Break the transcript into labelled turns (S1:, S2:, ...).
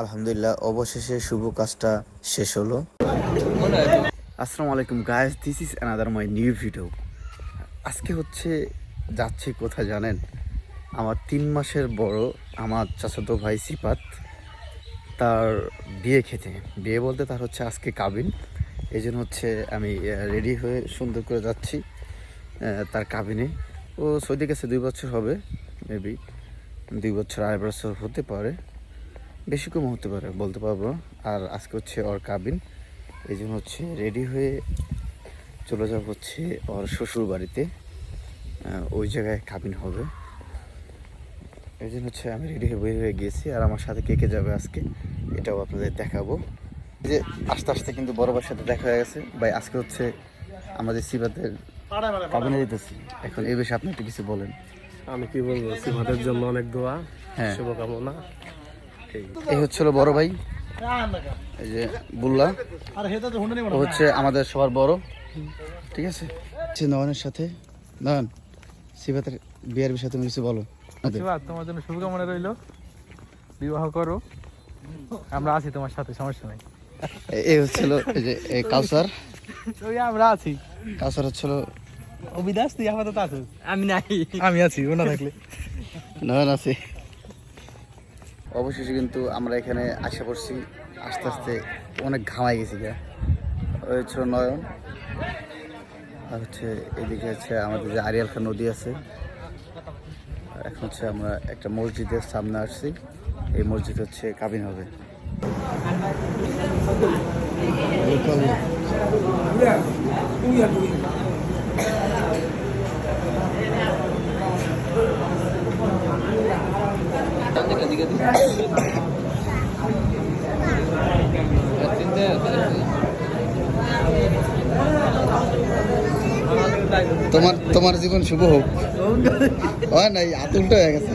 S1: আলহামদুলিল্লাহ, অবশেষে শুভ কাজটা শেষ হলো। আসসালামু আলাইকুম guys this is another my new video আজকে হচ্ছে যাচ্ছি কোথায় জানেন? আমার তিন মাসের বড় আমার চাচাতো ভাই সিপাত তার বিয়ে খেতে। বিয়ে বলতে তার হচ্ছে আজকে কাবিন। এই জন্য হচ্ছে আমি রেডি হয়ে সুন্দর করে যাচ্ছি তার কাবিনে। ও সৌদি গেছে, দুই বছর হবে মেবি দুই বছর আড়াই বছর হতে পারে। বেশি কম হতে পারে বলতে পারব। আর আজকে হচ্ছে ওর কাবিন। এই জন্য হচ্ছে রেডি হয়ে চলে যাব হচ্ছে ওর শ্বশুর বাড়িতে। ওই জায়গায় কাবিন হবে। এই জন্য হচ্ছে আমি রেডি হয়ে বের হয়ে গিয়েছি। আর আমার সাথে কে কে যাবে আজকে এটাও আপনাদের দেখাবো। যে আস্তে আস্তে কিন্তু বড় ভাইয়ের সাথে দেখা হয়ে গেছে। ভাই আজকে হচ্ছে আমাদের সিবাতের কাবিনে যেতেছি। এখন এই বিষয়ে আপনি একটু কিছু বলেন।
S2: আমি কি বলব সিমাদের জন্য অনেক দোয়া
S1: হ্যাঁ।
S2: শুভকামনা। এই।
S1: হচ্ছিল বড় ভাই। এই যে বুল্লা। হচ্ছে আমাদের সবার বড়। ঠিক আছে? নয়নের সাথে। নয়ন সিবাতের বিয়ের বিষয়ে তুমি কিছু বলো।
S3: শিবা তোমার জন্য শুভকামনা রইল। বিবাহ করো। আমরা আছি তোমার সাথে সমস্যা নাই।
S1: এই হচ্ছিল এই যে এই কাউসার।
S3: ওই আমরা আছি।
S1: কাউসার হচ্ছিল
S3: অবিদাস তুই আপাতত আছিস। আমি নাই। আমি আছি ও না থাকলে।
S1: নয়ন আছে। অবশেষে কিন্তু আমরা এখানে আশা করছি। আস্তে আস্তে অনেক ঘামাই গেছি গা। হচ্ছে নয়ন, আর হচ্ছে এদিকে হচ্ছে আমাদের যে আরিয়াল খান নদী আছে। এখন হচ্ছে আমরা একটা মসজিদের সামনে আসছি। এই মসজিদ হচ্ছে কাবিন হবে। তোমার তোমার জীবন শুভ হোক। হয় নাই আতুলটা হয়ে গেছে।